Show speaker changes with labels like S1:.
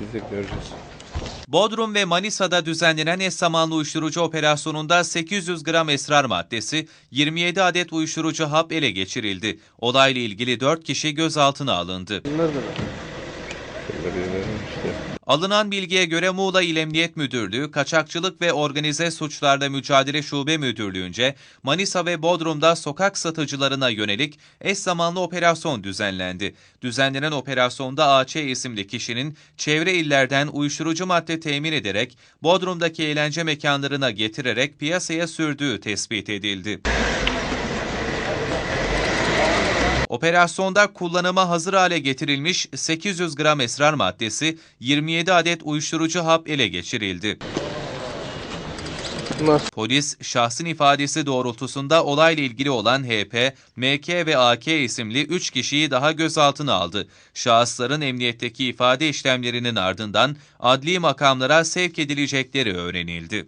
S1: Biz de göreceğiz.
S2: Bodrum ve Manisa'da düzenlenen eş zamanlı uyuşturucu operasyonunda 800 gram esrar maddesi, 27 adet uyuşturucu hap ele geçirildi. Olayla ilgili 4 kişi gözaltına alındı.
S1: Bunlar da işte.
S2: Alınan bilgiye göre Muğla İl Emniyet Müdürlüğü, Kaçakçılık ve Organize Suçlarla Mücadele Şube Müdürlüğü'nce Manisa ve Bodrum'da sokak satıcılarına yönelik eş zamanlı operasyon düzenlendi. Düzenlenen operasyonda AÇ isimli kişinin çevre illerden uyuşturucu madde temin ederek Bodrum'daki eğlence mekanlarına getirerek piyasaya sürdüğü tespit edildi. Operasyonda kullanıma hazır hale getirilmiş 800 gram esrar maddesi, 27 adet uyuşturucu hap ele geçirildi. Polis, şahsın ifadesi doğrultusunda olayla ilgili olan HP, MK ve AK isimli 3 kişiyi daha gözaltına aldı. Şahısların emniyetteki ifade işlemlerinin ardından adli makamlara sevk edilecekleri öğrenildi.